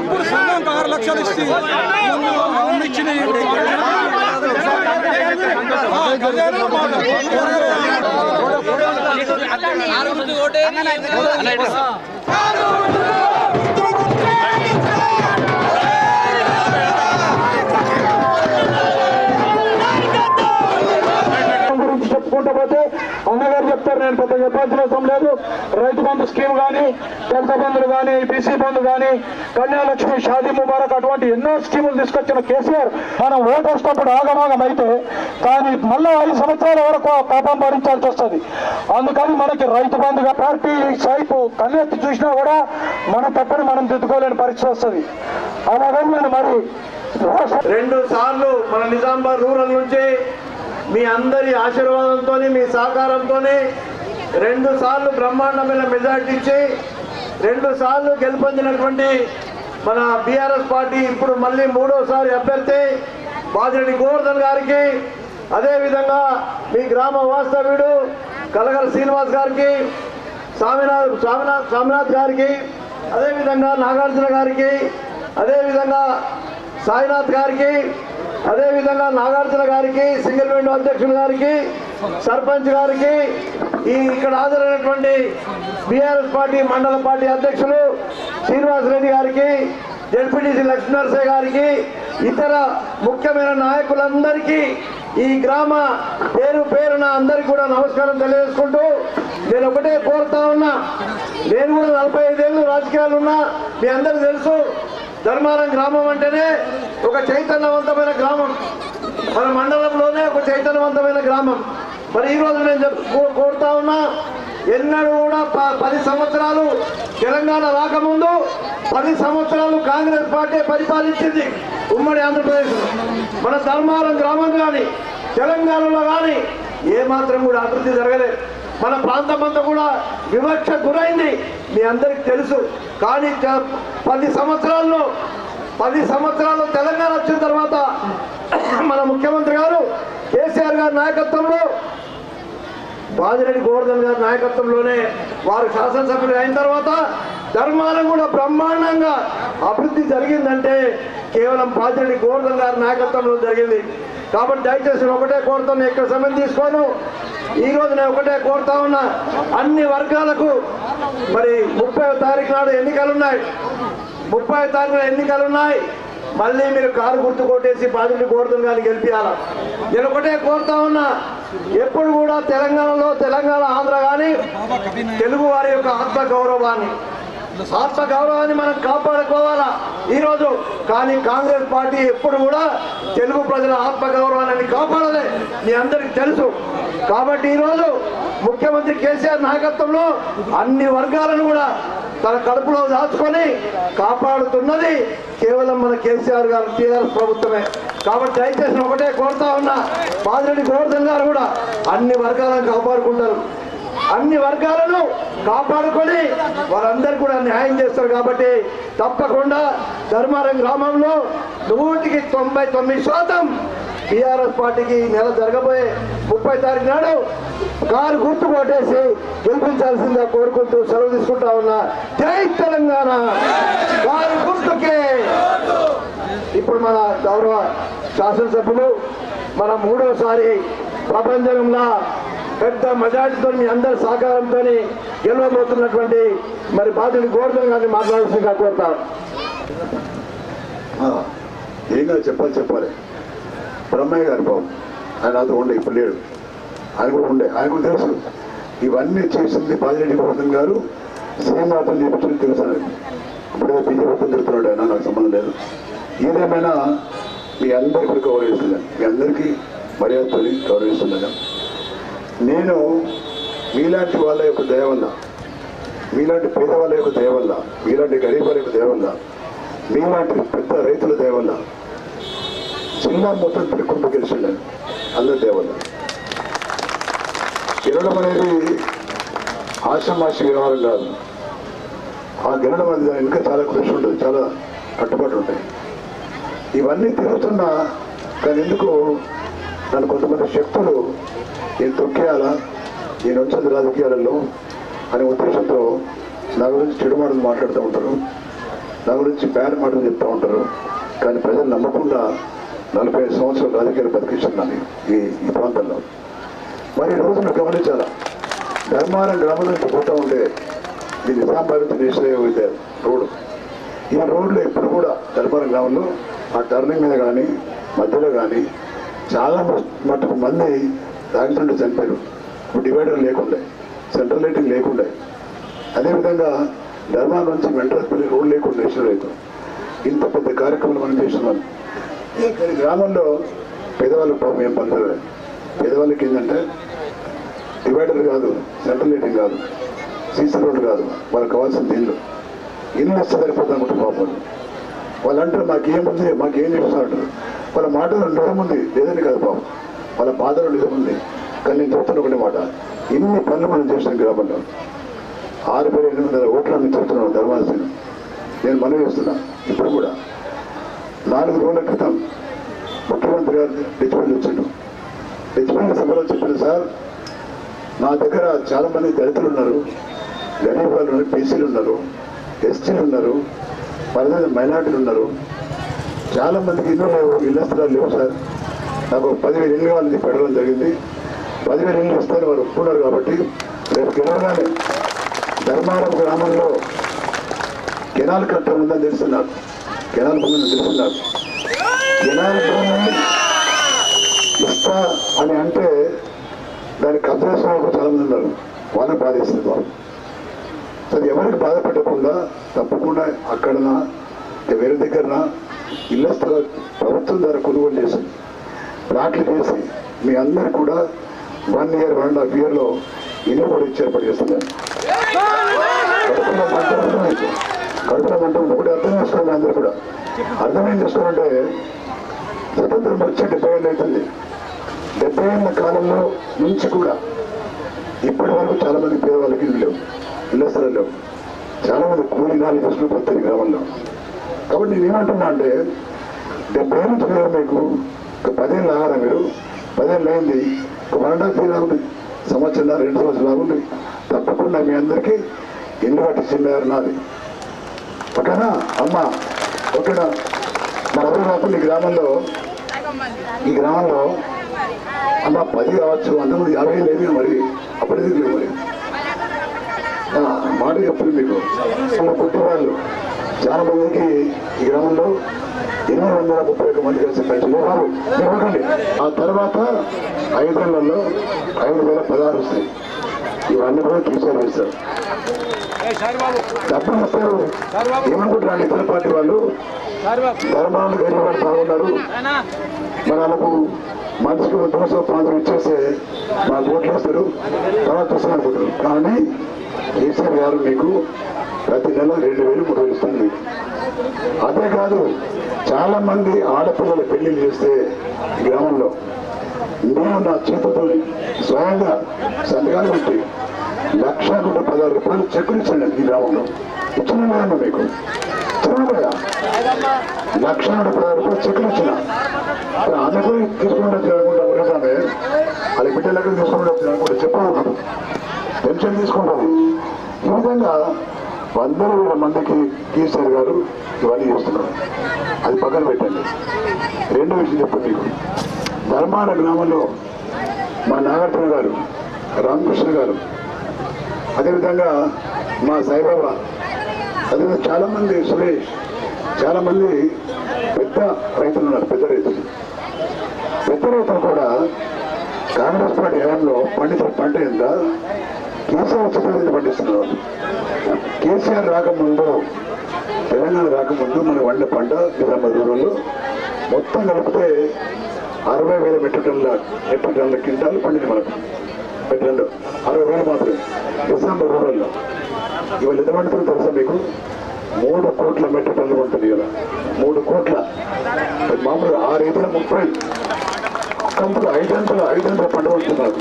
ఇప్పుడు సంఘంకి ఆరు లక్షలు ఇచ్చి ముందు ముందు చెప్పుకుంటూ పోతే అన్నగారు చెప్తారు నేను పెద్ద చెప్పాల్సిన అవసరం లేదు. రైతు బంధు స్కీమ్ కానీ దళిత బంధులు కానీ బీసీ బంధు కానీ కన్యాలక్ష్మి షాదీ ముబారక్ అటువంటి ఎన్నో స్కీములు తీసుకొచ్చిన కేసీఆర్ మనం ఓటు వస్తున్నప్పుడు ఆగమాగం అయితే కానీ మళ్ళీ ఐదు సంవత్సరాల వరకు పాపం భరించాల్సి వస్తుంది. అందుకని మనకి రైతు బంధుగా పార్టీ సైపు కన్నెత్తి చూసినా కూడా మన తప్పని మనం దిద్దుకోలేని పరిస్థితి వస్తుంది. అలాగని నేను మరి రెండు సార్లు మన నిజామాబాద్ రూరల్ నుంచి మీ అందరి ఆశీర్వాదంతో మీ సహకారంతో రెండు సార్లు బ్రహ్మాండమైన మెజార్టీ ఇచ్చి రెండు సార్లు గెలుపొందినటువంటి మన బీఆర్ఎస్ పార్టీ ఇప్పుడు మళ్ళీ మూడోసారి అభ్యర్థి బాజిరెడ్డి గోవర్ధన్ గారికి అదేవిధంగా మీ గ్రామ వాస్తవ్యుడు కలగల శ్రీనివాస్ గారికి స్వామినాథ్ స్వామినాథ్ స్వామినాథ్ గారికి అదేవిధంగా నాగార్జున గారికి అదేవిధంగా సాయినాథ్ గారికి అదేవిధంగా నాగార్జున గారికి సింగిల్ విండో అధ్యక్షులు గారికి సర్పంచ్ గారికి ఈ ఇక్కడ హాజరైనటువంటి బీఆర్ఎస్ పార్టీ మండల పార్టీ అధ్యక్షులు శ్రీనివాస్ రెడ్డి గారికి జడ్పీటీసీ లక్ష్మీనరసయ్య గారికి ఇతర ముఖ్యమైన నాయకులందరికీ ఈ గ్రామ పేరు పేరున అందరికీ కూడా నమస్కారం తెలియజేసుకుంటూ నేను ఒకటే కోరుతా ఉన్నా. నేను కూడా నలభై ఐదేళ్ళు రాజకీయాలు ఉన్నా. మీ అందరూ తెలుసు ధర్మారం గ్రామం అంటేనే ఒక చైతన్యవంతమైన గ్రామం. మన మండలంలోనే ఒక చైతన్యవంతమైన గ్రామం. మరి ఈరోజు నేను కో- కోరుతా ఉన్నా ఎన్నడూ కూడా పది సంవత్సరాలు తెలంగాణ రాకముందు పది సంవత్సరాలు కాంగ్రెస్ పార్టీ పరిపాలించింది ఉమ్మడి ఆంధ్రప్రదేశ్. మన ధర్మారం గ్రామం కానీ తెలంగాణలో కానీ ఏమాత్రం కూడా అభివృద్ధి జరగలేదు. మన ప్రాంతం అంతా కూడా వివక్ష గురైంది. మీ అందరికి తెలుసు. కానీ పది సంవత్సరాల్లో పది సంవత్సరాలు తెలంగాణ వచ్చిన తర్వాత మన ముఖ్యమంత్రి గారు కేసీఆర్ గారి నాయకత్వంలో బాజిరెడ్డి గోవర్ధన్ గారి నాయకత్వంలోనే వారు శాసనసభ్యులు అయిన తర్వాత ధర్మాలను కూడా బ్రహ్మాండంగా అభివృద్ధి జరిగిందంటే కేవలం బాజిరెడ్డి గోవర్ధన్ గారి నాయకత్వంలో జరిగింది. కాబట్టి దయచేసి ఒకటే కోరుతాను ఎక్కువ సమయం తీసుకోను. ఈ రోజు నేను ఒకటే కోరుతా ఉన్నా అన్ని వర్గాలకు మరి ముప్పై తారీఖు నాడు ఎన్నికలు ఉన్నాయి. ముప్పై తారీఖున ఎన్నికలు ఉన్నాయి. మళ్ళీ మీరు కారు గుర్తు కొట్టేసి బాధ్యత కోరుతుంది కానీ గెలిపించాలా నేను ఒకటే కోరుతా ఉన్నా ఎప్పుడు కూడా తెలంగాణలో తెలంగాణ ఆంధ్ర కానీ తెలుగు వారి యొక్క ఆత్మ గౌరవాన్ని ఆత్మ గౌరవాన్ని మనం కాపాడుకోవాలా? ఈరోజు కానీ కాంగ్రెస్ పార్టీ ఎప్పుడు కూడా తెలుగు ప్రజల ఆత్మ గౌరవాన్ని కాపాడలే. మీ అందరికి తెలుసు. కాబట్టి ఈరోజు ముఖ్యమంత్రి కేసీఆర్ నాయకత్వంలో అన్ని వర్గాలను కూడా తన కడుపులో దాచుకొని కాపాడుతున్నది కేవలం మన కేసీఆర్ గారు టీఆర్ఎస్ ప్రభుత్వమే. కాబట్టి దయచేసి ఒకటే కోరుతా ఉన్నా బాదిరెడ్డి గోవర్ధన్ గారు కూడా అన్ని వర్గాలను కాపాడుకుంటారు. అన్ని వర్గాలను కాపాడుకొని వారందరూ కూడా న్యాయం చేస్తారు కాబట్టి తప్పకుండా ధర్మారం గ్రామంలో నూటికి తొంభై తొమ్మిది శాతం టీఆర్ఎస్ పార్టీకి నెల జరగబోయే ముప్పై తారీఖు నాడు కారు గుర్తు కొట్టేసి గెలిపించాల్సిందిగా కోరుకుంటూ సెలవు తీసుకుంటా ఉన్నా. జై తెలంగాణ! కారు గుర్తుకే! ఇప్పుడు మన గౌరవ శాసనసభ్యులు మన మూడోసారి ప్రపంచంలో పెద్ద మెజార్టీతో మీ అందరి సహకారంతో గెలవబోతున్నటువంటి మరి బాధ్యులు గోవర్ధన్ గారిని మాట్లాడాల్సిందిగా కోరుతాను ఆ, ఏం కాదు చెప్పాలి చెప్పాలి. బ్రహ్మయ్య గారు బాబు. ఆయన అది ఉండే ఇప్పుడు లేడు. ఆయన కూడా ఉండే. ఆయన కూడా తెలుసు. ఇవన్నీ చేసింది బాజిరెడ్డి గోవర్ధన్ గారు. శ్రీమాతం చేపించింది తెలుసు ఆయనకు. ఇప్పుడే బీజేపీ తిరుగుతున్నాడు ఆయన నాకు సంబంధం లేదు. ఏదేమైనా మీ అందరికీ కూడా గౌరవిస్తున్నాను మీ అందరికీ మర్యాదతో గౌరవిస్తున్నాను నేను మీలాంటి వాళ్ళ యొక్క దయ వల్ల మీలాంటి పేదవాళ్ళ యొక్క దయ వల్ల మీలాంటి గరీబాల యొక్క దయ వల్ల మీలాంటి పెద్ద రైతుల దయ వల్ల జిల్లా మొత్తం తిరుక్కుంటూ గెలిచిండు అందరి దయ వల్ల అనేది ఆశమాషి వ్యవహారం కాదు. ఆ గెలడం అనేది దాని ఇంకా చాలా కృషి ఉంటుంది చాలా కట్టుబాటు ఉంటాయి. ఇవన్నీ తిరుగుతున్నా కానీ ఎందుకు నన్ను కొంతమంది శక్తులు నేను తొక్కేయాలా నేను వచ్చింది రాజకీయాలలో అనే ఉద్దేశంతో నా గురించి చెడు మాటలు మాట్లాడుతూ ఉంటారు నా గురించి బ్యాడ్ మాటలు చెప్తూ ఉంటారు. కానీ ప్రజలు నమ్మకుండా నలభై ఐదు సంవత్సరాలు రాజకీయాలు బతికిస్తున్నాను ఈ ఈ ప్రాంతంలో. మరి ఈ రోజు మీరు గమనించాలా? ధర్మారం గ్రామం నుంచి పోతా ఉంటే ఇది నిజామాబాద్ నుంచి నేషనల్ రోడ్డు. ఈ రోడ్లో ఇప్పుడు కూడా ధర్మారం గ్రామంలో ఆ టర్నింగ్ మీద కానీ మధ్యలో కానీ చాలా మటుకు మంది యాక్సిడెంట్ చనిపోయారు. ఇప్పుడు డివైడర్ లేకుండే సెంట్రల్ లైటింగ్ లేకుండే. అదేవిధంగా ధర్మారం నుంచి వెంట్రపల్లి రోడ్ లేకుండా నేషనల్ ఇంత పెద్ద కార్యక్రమాలు మనం చేస్తున్నాం. కానీ గ్రామంలో పేదవాళ్ళు పాపం ఏం పనిలేదు పేదవాళ్ళకి ఏంటంటే డివైడర్ కాదు సెంట్రల్ లైటింగ్ కాదు సీసీ రోడ్డు కాదు వాళ్ళకి కావాల్సిన ఇల్లు ఇల్లు వస్తే సరిపోతుంది పాపం వాళ్ళు అంటారు మాకేముంది మాకేం చేస్తున్నారు? వాళ్ళ మాటలు నిజముంది ఉంది లేదని కాదు పాపం. వాళ్ళ బాధలు నిజముంది కానీ నేను చెప్తున్న ఒకటి మాట ఇన్ని పనులు మనం చేసిన గ్రామంలో? ఆరు వేల ఎనిమిది వందల ఓట్లు అని చెప్తున్నాను ధర్మాసనం నేను మనవి చేస్తున్నా ఇప్పుడు కూడా. నాలుగు రోజుల క్రితం ముఖ్యమంత్రి గారు డిచిపల్లి వచ్చాడు డిచిపల్లి సభలో చెప్పిన సార్ నా దగ్గర చాలామంది దళితులు ఉన్నారు గరీబ్ వాళ్ళు ఉన్నారు బీసీలు ఉన్నారు ఎస్టీలు ఉన్నారు పదహైదు మైనార్టీలు ఉన్నారు. చాలామందికి ఇల్లు లేవు ఇళ్ళ స్థలాలు లేవు సార్. నాకు పదివేలు ఇల్లు కావాలని పెట్టడం జరిగింది. పదివేలు ఇల్లు ఇస్తారని వారు ఒప్పుకున్నారు కాబట్టి రేపు గెలవగానే ధర్మారం గ్రామంలో కెనాల్ కట్టడం ఉందని తెలుస్తున్నారు కెనాల్ భూమిని తెలుస్తున్నారు కెనాల్ భూమి ఇస్తా అని అంటే దానికి కబ్జా వాళ్ళు చాలా మంది ఉన్నారు. వాళ్ళని బాధిస్తుంది బాబు అది ఎవరికి బాధ పెట్టకుండా తప్పకుండా అక్కడనా వేరే దగ్గరన ఇళ్ళ స్థల ప్రభుత్వం ద్వారా కొనుగోలు చేసి ప్లాట్లు చేసి మీ అందరు కూడా one year one and half ఇయర్లో ఇల్లు కూడా ఇచ్చి ఏర్పాటు చేస్తున్నారు? కడుపులో మంట ఒకటి అర్థం చేసుకోండి అందరూ కూడా. అర్థం ఏం చేసుకోవాలంటే స్వతంత్రం వచ్చే డెబ్బై ఏళ్ళు అవుతుంది. డెబ్బై ఏళ్ళ కాలంలో నుంచి కూడా ఇప్పటి వరకు చాలా మంది పేదవాళ్ళకి ఇల్లు లేవు ఇళ్ళ లేవు. చాలా మంది కూలి నాలుగు చేసుకుని పోతారు గ్రామంలో. కాబట్టి నేను ఏమంటున్నా అంటే డెబ్బై ఏళ్ళు చదివారు మీకు ఒక పదేళ్ళు ఆహారం మీరు పదేళ్ళు అయింది ఒక వన్ అండ్ హాఫ్ ఇయర్ అవుతుంది సంవత్సరం రెండు సంవత్సరాలు ఉంది తప్పకుండా మీ అందరికీ ఇల్లు కట్టించినారు నాది ఒకనా? అమ్మ ఓకేనా మన ఎవరు ఈ గ్రామంలో ఈ గ్రామంలో అమ్మ పది కావచ్చు అంతమంది యాభై లేదు మరి అప్పటి లేదు మరి. మాట చెప్పింది మీకు. అసలు కుటుంబాలు వాళ్ళు చాలా మందికి ఈ గ్రామంలో ఎనిమిది వందల ముప్పై ఒక్క మంది కలిసి పెన్షన్ ఇవ్వకండి ఆ తర్వాత ఐదు నెలల్లో ఐదు వేల పదహారు వస్తాయి. ఇవన్నీ కూడా చూసారు ఇస్తారు డబ్బులు ఇస్తారు. ఏమనుకుంటారు ఇతర పార్టీ వాళ్ళు? ధర్మాలు గరీబ్ వాళ్ళు బాగున్నారు. వాళ్ళకు మనిషికి దోశ ప్రాంతం ఇచ్చేస్తే మా ఓట్లు వేస్తారు తర్వాత చూస్తాను అనుకుంటారు కానీ కేసీఆర్ గారు మీకు ప్రతి నెల రెండు వేలు మూడు వేలు ఇస్తుంది అదే కాదు చాలా మంది ఆడపిల్లల పెళ్ళిళ్ళు చేస్తే గ్రామంలో. నేను నా చేతులతో స్వయంగా సంతకాలు పెట్టి లక్ష నూట పదహారు రూపాయలు చెక్కులు ఇచ్చాను ఈ గ్రామంలో. ఇచ్చిన మీకు. చూడగా లక్ష నూట పదహారు రూపాయలు చెక్కులు ఇచ్చిన ఆమె కూడా తీసుకుంటే అనుకుంటా ఒకటామే వాళ్ళ బిడ్డలకు తీసుకుంటే అనుకుంటే చెప్పకూడదు పెన్షన్ తీసుకుంటాను. ఈ విధంగా వందల వేల మందికి కేసీఆర్ గారు ఇవన్నీ చేస్తున్నారు. అది పక్కన పెట్టండి. రెండో విషయం చెప్పండి మీకు. ధర్మాన గ్రామంలో మా నాగార్జున గారు రామకృష్ణ గారు అదేవిధంగా మా సాయిబాబా అదేవిధంగా చాలా మంది సురేష్ చాలా మంది పెద్ద రైతులు ఉన్నారు పెద్ద రైతులు పెద్ద రైతులు కూడా కాంగ్రెస్ పార్టీ హయాంలో పండించిన పంట ఎంత కేసీఆర్ వచ్చిన పండిస్తున్నారు వాళ్ళు. కేసీఆర్ రాకముందు తెలంగాణ రాకముందు మనం వండే పంట నిజామాబాద్ రూరల్లో మొత్తం కలిపితే అరవై వేల మెట్రిక్ టన్నుల మెట్రిక్ టన్నుల క్వింటాలు పండింది మనకు మెట్రిక్ అరవై వేలు మాత్రమే. డిసెంబర్ రూరల్లో ఇవాళ ఎంత తెలుసా మీకు? మూడు కోట్ల మెట్రిక్ టన్నులు ఉంటుంది కదా మూడు కోట్ల. అది మామూలుగా ఆరు ఐదుల ముప్పై కంపులు ఐదు వందల పంట వండుతున్నారు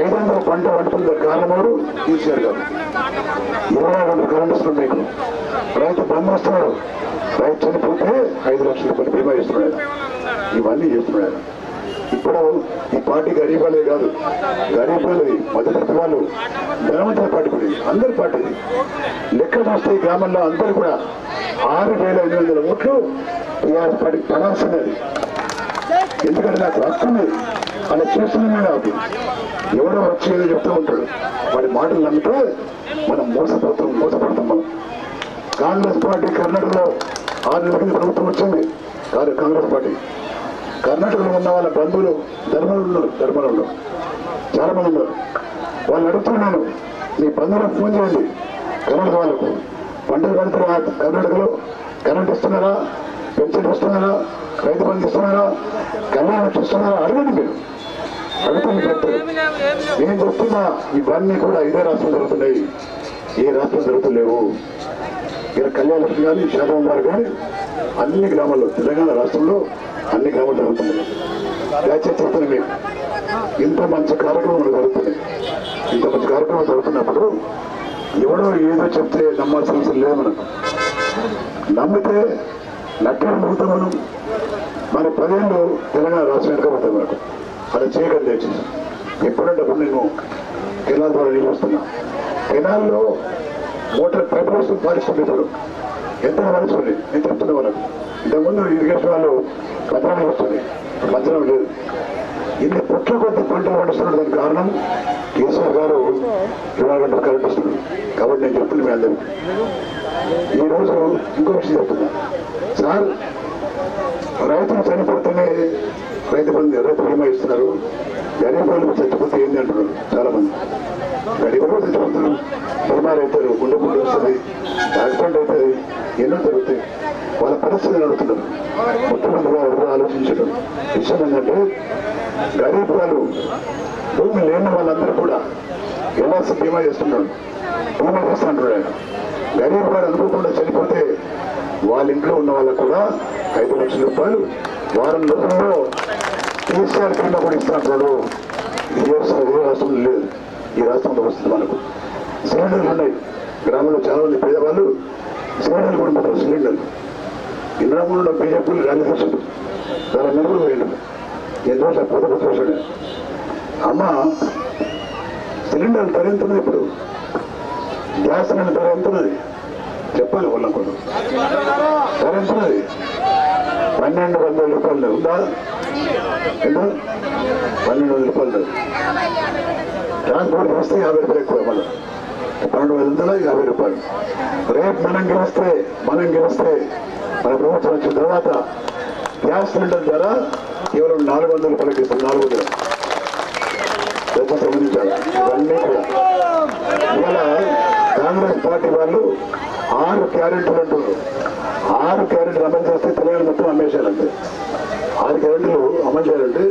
ఐదు వందల పంట పండుతున్న కారణమారు కేసీఆర్ కాదు ఇరవై రెండు కరెంట్ మీకు. రైతు బ్రహ్మస్తున్నారు రైతు చనిపోతే ఐదు లక్షల రూపాయలు బీమా ఇస్తున్నాడు ఇవన్నీ చేస్తున్నాడు ఇప్పుడు ఈ పార్టీ గరీబాలే కాదు గరీబాలది మధ్యతరగతి వాళ్ళు ధనవంతుల పార్టీ కూడా అందరి పార్టీది లెక్కలు చూస్తే ఈ గ్రామంలో అందరూ కూడా ఆరు వేల ఎనిమిది వందల ఓట్లు టీఆర్ఎస్ పార్టీకి పడాల్సినది ఎందుకంటే నాకు హక్కు అలా చేస్తున్నామే నాకు ఎవడో వచ్చేదో చెప్తూ ఉంటాడు. వాడి మాటలు నమ్మితే మనం మోసపోతాం మోసపడతాం మనం. కాంగ్రెస్ పార్టీ కర్ణాటకలో ఆరు నెలల ప్రభుత్వం వచ్చింది. కాదు కాంగ్రెస్ పార్టీ. కర్ణాటకలో ఉన్న వాళ్ళ బంధువులు ధర్మలు ఉన్నారు చాలా మంది ఉన్నారు వాళ్ళు అడుగుతున్నాను మీ బంధువులకు ఫోన్ చేయండి. కర్ణాటక వాళ్ళకు. పంటలు పండుతారా? కర్ణాటకలో కరెంట్ ఇస్తున్నారా? పెన్షన్ ఇస్తున్నారా రైతు బంధు ఇస్తున్నారా? కళ్యాణం చూస్తున్నారా? అడగండి మీరు. అడుగుతాను మీకు చెప్తారు నేను చెప్తున్నా ఇవన్నీ కూడా ఇదే రాష్ట్రం జరుగుతున్నాయి. ఏ రాష్ట్రం జరుగుతులేవు. ఇక్కడ కళ్యాణ లక్ష్మి కానీ శాతం వారు కానీ అన్ని గ్రామాల్లో తెలంగాణ రాష్ట్రంలో అన్ని గ్రామాలు జరుగుతున్నాయి. దయచేసి చెప్తాను మీకు. ఇంత మంచి కార్యక్రమాలు జరుగుతున్నాయి ఇంత మంచి కార్యక్రమం జరుగుతున్నప్పుడు ఎవడో ఏదో చెప్తే నమ్మాల్సిన అవసరం లేదు నమ్మితే నట్టలు పోతాం మనం. మన పదేళ్ళు తెలంగాణ రాష్ట్రం వెనకపోతాం మనకు. అలా చేయగలి దయచేసి. ఎప్పుడంటే నేను కెనాల్ ద్వారా నీళ్ళు వస్తున్నా కెనాల్లో మోటార్ పైపు వస్తుంది పాలిస్తుంది ఇప్పుడు ఎంత పాలిస్తుంది నేను చెప్తున్నా వాళ్ళకు. ఇంతకుముందు ఇరిగేషన్ వాళ్ళు భద్రంగా వస్తుంది భద్రం లేదు. ఇన్ని పుట్ల కొద్ది పంటలు పండిస్తున్నాడు దానికి కారణం కేసీఆర్ గారు ఇరవై గంటలు కరెంట్ కాబట్టి నేను చెప్తున్నా మీ అందరికీ. ఈ ఇంకో విషయం చెప్తున్నా. సార్ రైతులు చనిపోతేనే రైతు బంధు రైతు బీమా ఇస్తున్నారు. గరీబ్ వాళ్ళు చచ్చిపోతే ఏంది అంటున్నారు చాలామంది. గరీబ్ వాళ్ళు చచ్చిపోతారు. బీమారు అవుతారు గుండె గుండె వస్తుంది. యాక్సిడెంట్ అవుతుంది. ఎన్నో జరుగుతాయి. వాళ్ళ పరిస్థితి అడుగుతున్నారు ముఖ్యమంత్రి గారు ఎవరు ఆలోచించడం. విషయం ఏంటంటే గరీబ్ వాళ్ళు భూమి లేని వాళ్ళందరూ కూడా ఎలా బీమా చేస్తున్నాడు బీమా చేస్తా ఆయన. గరీబ్ వాడు అనుకోకుండా చనిపోతే వాళ్ళ ఇంట్లో ఉన్న వాళ్ళకు కూడా ఐదు లక్షల రూపాయలు వారం రోజుల్లో కేసీఆర్ కింద కూడా ఇస్తున్నప్పుడు ఏ రాష్ట్రంలో లేదు. ఈ రాష్ట్రంలో వస్తుంది మనకు. సిలిండర్లు ఉన్నాయి. గ్రామంలో చాలా మంది పేదవాళ్ళు సిలిండర్లు కూడా సిలిండర్లు ఇంద్రామంలో బీజేపీలు గాలి దర్శకుడు చాలా మెరుగులు పోయిండు ఎన్ని రోజులు పొద అమ్మ సిలిండర్ ధర ఎంతున్నది ఇప్పుడు? గ్యాస్ సిలిండర్ ధర ఎంతున్నది? చెప్పాలి వాళ్ళకు ధర ఎంతున్నది? పన్నెండు వందల రూపాయలు ఉందా? ఎంత పన్నెండు వందల రూపాయలు ట్రాన్స్పోర్ట్ వస్తే యాభై రూపాయలు ఎక్కువ మళ్ళీ పన్నెండు వందల యాభై రూపాయలు. రేపు మనం గెలిస్తే మనం గెలిస్తే మన ప్రభుత్వం వచ్చిన తర్వాత గ్యాస్ సిలిండర్ ధర కేవలం నాలుగు వందలు రూపాయలకి నాలుగు వందలు. ప్రజలు ఇవన్నీ కూడా. ఇవాళ కాంగ్రెస్ పార్టీ వాళ్ళు ఆరు క్యారెంట్లు అంటున్నారు. ఆరు క్యారెంట్లు అమలు చేస్తే తెలంగాణ మొత్తం అమ్మేశారంటే క్యారెంట్లు అమలు చేయాలంటే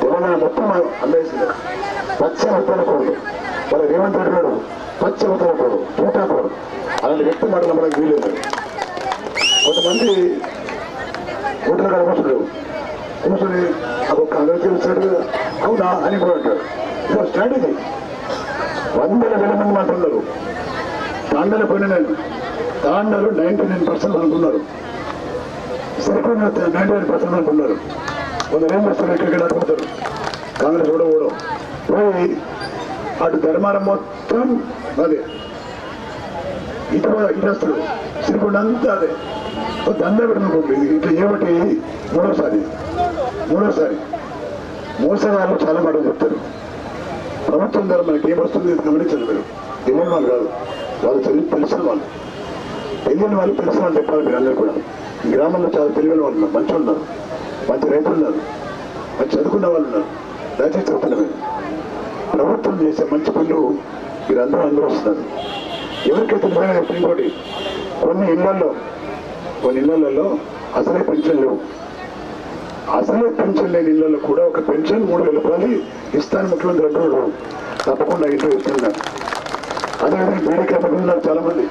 తెలంగాణ మొత్తం అమ్మేసింది పచ్చ ఉత్తరకూడదు వాళ్ళ రేవంత్ రెడ్డి గారు పచ్చ ఉత్తరకూడదు చూటాకూడదు అలాంటి వ్యక్తి మాటలు మనకు వీలేదు కొంతమంది ఓటర్ కాడ కూర్చుంటారు కూర్చొని ఒక కాంగ్రెస్ గెలిచాడు అవునా అని కూడా అంటారు ఇది ఒక స్ట్రాటజీ వందల వేల మంది మాట్లాడున్నారు తాండల పోయిన దాండలు నైన్టీ నైన్ పర్సెంట్ అనుకున్నారు సరిపోయిన నైన్టీ నైన్ పర్సెంట్ అనుకున్నారు కొందరు ఏం చేస్తారు? ఎక్కడికి అడుగుతారు కాంగ్రెస్ కూడా కూడా పోయి అటు ధర్మారం మొత్తం అదే. ఇటు ఇటు వస్తారు సిరికొండ అంతా అదే. ఓ పెట్టుకుంటుంది ఇట్లా ఏమిటి? మూడోసారి. మూడోసారి. మోసగాళ్ళు చాలా మాటలు చెప్తారు. ప్రభుత్వం ద్వారా మనకి ఏమొస్తుంది గమనించలేదు గమనించండి మీరు. కాదు వాళ్ళు తెలియ తెలిసిన వాళ్ళు. తెలియని వాళ్ళు తెలిసిన వాళ్ళు చెప్పాలి మీరు అందరూ కూడా. గ్రామంలో చాలా తెలియని వాళ్ళు ఉన్నారు మంచి ఉన్నారు మంచి రైతులు ఉన్నారు మంచి చదువుకున్న వాళ్ళు ఉన్నారు. దయచేసి చెప్తున్నా మీరు. ప్రభుత్వం చేసే మంచి పనులు మీరు అందరూ అనుభవిస్తున్నారు. ఎవరికైతే నిజంగా ఇంకోటి కొన్ని ఇళ్ళలో కొన్ని ఇళ్ళలో అసలే పెన్షన్ లేవు. అసలే పెన్షన్ లేని ఇళ్ళలో కూడా ఒక పెన్షన్ మూడు వేల రూపాయలు ఇస్తాను ముఖ్యమంత్రి అంటున్నాడు. తప్పకుండా ఇంట్లో ఇస్తున్నారు అదేవిధంగా బీడీ కార్మికులు చాలా మంది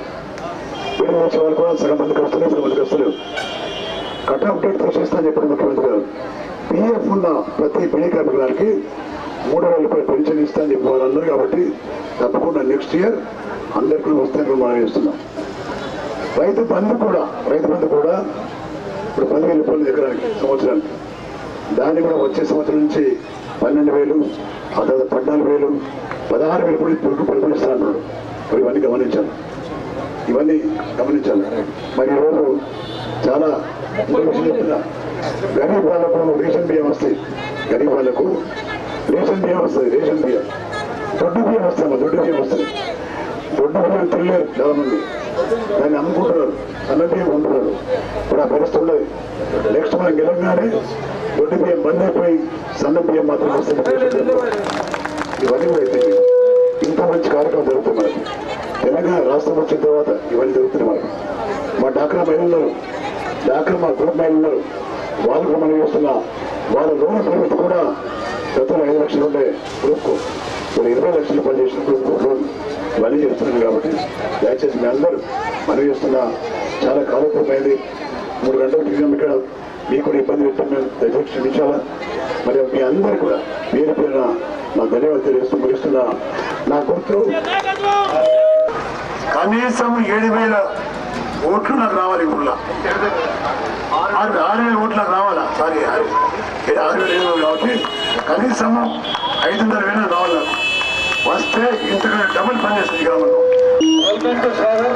బీడీ వచ్చే వాళ్ళు కూడా సగం మందికి వస్తున్నాయి సగం మందికి వస్తలేవు కట్ అప్డేట్ తీసేస్తాను చెప్పారు ముఖ్యమంత్రి గారు. పిఎఫ్ ఉన్న ప్రతి బీడీ కార్మికులకి మూడు వేల రూపాయలు పెన్షన్ ఇస్తాను చెప్పి వారు అన్నారు కాబట్టి తప్పకుండా నెక్స్ట్ ఇయర్ అందరికీ వస్తాయని మనం చేస్తున్నాం. రైతు బంధు కూడా రైతు బంధు కూడా ఇప్పుడు పదివేల రూపాయలు ఎకరానికి సంవత్సరానికి. దాన్ని కూడా వచ్చే సంవత్సరం నుంచి పన్నెండు వేలు ఆ తర్వాత పద్నాలుగు వేలు పదహారు వేలు కూడా ఇప్పుడు పిలుపునిస్తా మరి ఇవన్నీ గమనించాను ఇవన్నీ గమనించాలి. మరి ఈరోజు చాలా గరీబ్ వాళ్ళకు రేషన్ బియ్యం వస్తాయి గరీబ్ వాళ్ళకు రేషన్ బియ్యం వస్తుంది రేషన్ బియ్యం. దొడ్డు బియ్యం వస్తాము దొడ్డు బియ్యం వస్తుంది. దొడ్డు బియ్యం తినలేరు చాలా మంది దాన్ని అమ్ముకుంటున్నారు. అన్న బియ్యం అమ్ముతున్నారు ఇప్పుడు ఆ పరిస్థితి ఉండదు నెక్స్ట్ మనం గెలవగానే దొడ్డు బియ్యం బంద్ అయిపోయి సన్న బియ్యం మాత్రం వస్తుంది. ఇవన్నీ కూడా అయితే ఇంత మంచి కార్యక్రమం జరుగుతుంది మనకి. తెలంగాణ రాష్ట్రం వచ్చిన తర్వాత ఇవన్నీ జరుగుతున్నాయి మనకి. మా డాక్రా మహిళలు డాక్రా మా గ్రూప్ మహిళలు ఉన్నారు వాళ్ళు కూడా మనం చేస్తున్న వాళ్ళ లోన్ పేమెంట్ కూడా గతంలో ఐదు లక్షలు ఉండే గ్రూప్కు. ఇప్పుడు ఇరవై లక్షలు పనిచేసిన గ్రూప్ లోన్ ఇవన్నీ చేస్తున్నాం కాబట్టి దయచేసి మీ అందరూ మనం చేస్తున్న చాలా కాలపూర్మైంది మూడు గంటల టీవీ ఇక్కడ. మీకు కూడా ఇబ్బంది పెట్టిన దయచేసి క్షమించాలా? మరి మీ అందరూ కూడా పేరు పేరున నా ధన్యవాదాలు తెలియజేస్తూ ముగిస్తున్నా నా గుర్తు కనీసం ఏడు వేల ఓట్లు నాకు రావాలి ఊళ్ళో ఆరు ఆరు వేల ఓట్లు నాకు రావాలా? సారీ ఆరు. ఆరు వేల ఏడు వేలు కాబట్టి కనీసం ఐదున్నర వేలు రావాలి నాకు. వస్తే ఇంతకంటే డబుల్ పని చేస్తుంది గ్రామంలో. Welcome to Sagar.